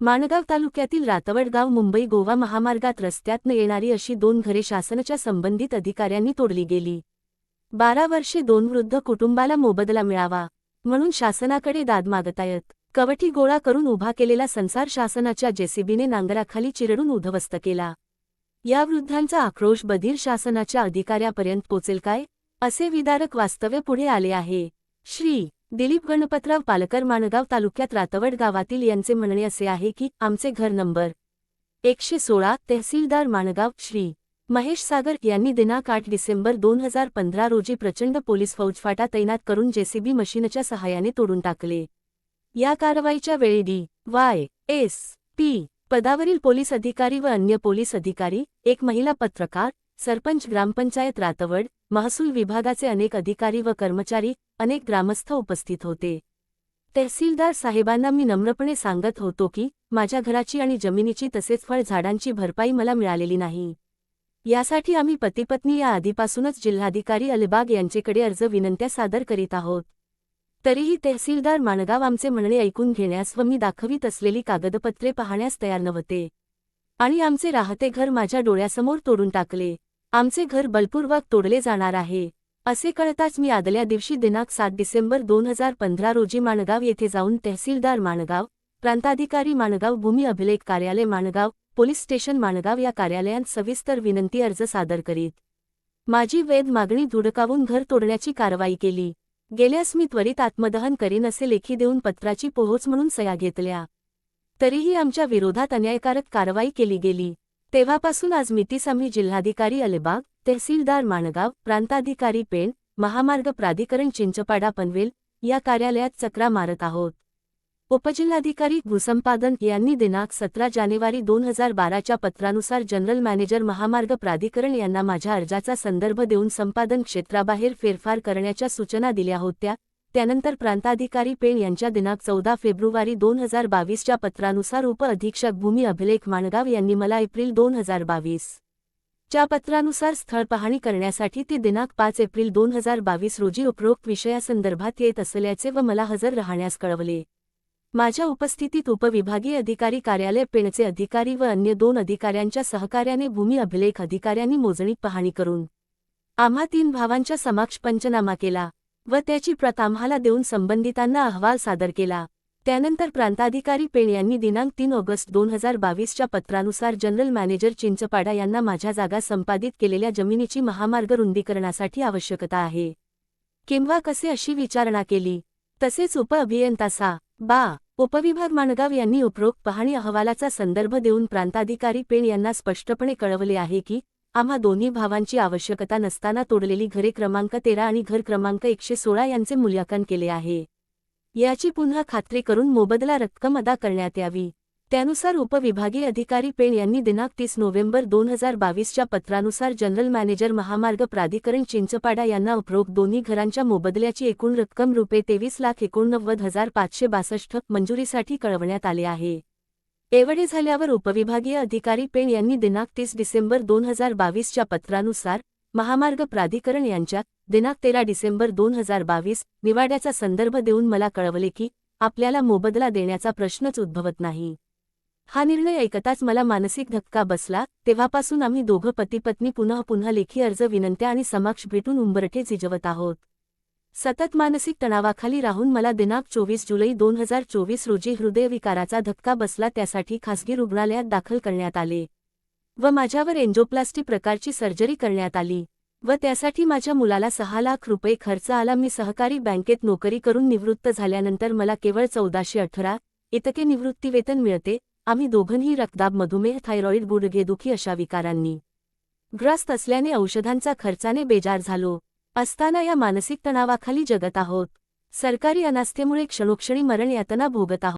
माणगाव तालुक्यातील रातवडगाव मुंबई गोवा महामार्गात रस्त्यातनं येणारी अशी दोन घरे शासनाच्या संबंधित अधिकाऱ्यांनी तोडली गेली. बारा वर्षे दोन वृद्ध कुटुंबाला मोबदला मिळावा म्हणून शासनाकडे दाद मागतायत. कवठी गोळा करून उभा केलेला संसार शासनाच्या जेसीबीने नांगराखाली चिरडून उद्ध्वस्त केला. या वृद्धांचा आक्रोश बधीर शासनाच्या अधिकाऱ्यापर्यंत पोचेल काय असे विदारक वास्तव्य पुढे आले आहे. श्री. दिलीप गणपतराव पालकर माणगाव तालुक्यात रातवड गावातील यांचे म्हणणे असे आहे की आमचे घर नंबर एकशे सोळा तहसीलदार माणगाव श्री महेश सागर यांनी दिनांक आठ डिसेंबर दोन हजार पंधरा रोजी प्रचंड पोलीस फौजफाटा तैनात करून जेसीबी मशीनच्या सहाय्याने तोडून टाकले. या कारवाईच्या वेळी डी वाय एस पी पदावरील पोलीस अधिकारी व अन्य पोलीस अधिकारी एक महिला पत्रकार सरपंच ग्रामपंचायत रातवड महसूल विभागाचे अनेक अधिकारी व कर्मचारी अनेक ग्रामस्थ उपस्थित होते. तहसीलदार साहेबांना मी नम्रपणे सांगत होतो की माझ्या घराची आणि जमिनीची तसेच फळ झाडांची भरपाई मला मिळालेली नाही. यासाठी आम्ही पतीपत्नी या आधीपासूनच जिल्हाधिकारी अलिबाग यांचेकडे अर्ज विनंत्या सादर करीत आहोत. तरीही तहसीलदार माणगाव आमचे म्हणणे ऐकून घेण्यास व मी दाखवीत असलेली कागदपत्रे पाहण्यास तयार नव्हते. आणि आमचे राहते घर माझ्या डोळ्यासमोर तोडून टाकले. आमचे घर बलपूर्वक तोडले जाणार आहे असे कळताच मी आदल्या दिवशी दिनांक सात डिसेंबर दोन हजार पंधरा रोजी माणगाव येथे जाऊन तहसीलदार माणगाव प्रांताधिकारी माणगाव भूमी अभिलेख कार्यालय माणगाव पोलीस स्टेशन माणगाव या कार्यालयांत सविस्तर विनंती अर्ज सादर करीत माझी वेद मागणी धुडकावून घर तोडण्याची कारवाई केली. गेल्यास मी त्वरित आत्मदहन करीन असे लेखी देऊन पत्राची पोहोच म्हणून सया घेतल्या. तरीही आमच्या विरोधात अन्यायकारक कारवाई केली गेली. तेव्हापासून आज मितीस आम्ही जिल्हाधिकारी अलिबाग तहसीलदार माणगाव प्रांताधिकारी पेण महामार्ग प्राधिकरण चिंचपाडा पनवेल या कार्यालयात चक्रा मारत आहोत. उपजिल्हाधिकारी भूसंपादन यांनी दिनांक सतरा जानेवारी दोन हजार बाराच्या पत्रानुसार जनरल मॅनेजर महामार्ग प्राधिकरण यांना माझ्या अर्जाचा संदर्भ देऊन संपादन क्षेत्राबाहेर फेरफार करण्याच्या सूचना दिल्या होत्या त्यानंतर प्रांताधिकारी पेण यांच्या दिनांक चौदा फेब्रुवारी दोन हजार बावीसच्या पत्रानुसार उपअधीक्षक भूमी अभिलेख माणगाव यांनी मला एप्रिल दोन हजार बावीस च्या पत्रानुसार स्थळ पाहणी करण्यासाठी ते दिनांक पाच एप्रिल दोन हजार बावीस रोजी उपरोक्त विषयासंदर्भात येत असल्याचे व मला हजर राहण्यास कळवले. माझ्या उपस्थितीत उपविभागीय अधिकारी कार्यालय पेणचे अधिकारी व अन्य दोन अधिकाऱ्यांच्या सहकार्याने भूमी अभिलेख अधिकाऱ्यांनी मोजणी पाहणी करून आम्हा तीन भावांच्या समक्ष पंचनामा केला. व त्याची प्रत आम्हाला देऊन संबंधितांना अहवाल सादर केला. त्यानंतर प्रांताधिकारी पेण यांनी दिनांक तीन ऑगस्ट दोन हजार बावीसच्या पत्रानुसार जनरल मॅनेजर चिंचपाडा यांना माझ्या जागा संपादित केलेल्या जमिनीची महामार्ग रुंदीकरणासाठी आवश्यकता आहे. किंवा कसे अशी विचारणा केली? तसेच उपअभियंता सा. बा. उपविभाग माणगाव यांनी उपरोक्त पाहणी अहवालाचा संदर्भ देऊन प्रांताधिकारी पेण यांना स्पष्टपणे कळवले आहे की आम्हा दोन्ही भावांची आवश्यकता नसताना तोडलेली घरे क्रमांक तेरा आणि घर क्रमांक एकशे सोळा यांचे मूल्यांकन केले आहे. याची पुन्हा खात्री करून मोबदला रक्कम अदा करण्यात यावी. त्यानुसार उपविभागीय अधिकारी पेण यांनी दिनांक तीस नोव्हेंबर दोन हजार बावीसच्या पत्रानुसार जनरल मॅनेजर महामार्ग प्राधिकरण चिंचपाडा यांना उपरोक्त दोन्ही घरांच्या मोबदल्याची एकूण रक्कम रुपये तेवीस लाख एकोणनव्वद हजार पाचशे बासष्ट मंजुरीसाठी कळवण्यात आले आहे. एवढे झाल्यावर उपविभागीय अधिकारी पेण यांनी दिनांक तीस डिसेंबर दोन हजार बावीसच्या पत्रानुसार महामार्ग प्राधिकरण यांच्या दिनांक तेरा डिसेंबर दोन हजार बावीस निवाड्याचा संदर्भ देऊन मला कळवले की आपल्याला मोबदला देण्याचा प्रश्नच उद्भवत नाही. हा निर्णय ऐकताच मला मानसिक धक्का बसला. तेव्हापासून आम्ही दोघं पतीपत्नी पुन्हा पुन्हा लेखी अर्ज विनंत्या आणि समक्ष भेटून उंबरठे झिजवत आहोत. सतत मानसिक तणावाखाली राहून मला दिनांक चोवीस जुलै दोन हजार चोवीस रोजी हृदयविकाराचा धक्का बसला त्यासाठी खासगी रुग्णालयात दाखल करण्यात आले व माझ्यावर एन्जोप्लास्टी प्रकारची सर्जरी करण्यात आली व त्यासाठी माझ्या मुलाला सहा लाख रुपये खर्च आला. मी सहकारी बँकेत नोकरी करून निवृत्त झाल्यानंतर मला केवळ चौदाशे अठरा इतके निवृत्तीवेतन मिळते. आम्ही दोघंही रक्तदाब मधुमेह थायरॉईड गुडघेदुखी अशा विकारांनी ग्रस्त असल्याने औषधांचा खर्चाने बेजार झालो. असताना या मानसिक तणावाखाली जगत आहोत. सरकारी अनास्थेमुळे क्षणोक्षणी मरण यातना भोगत आहोत.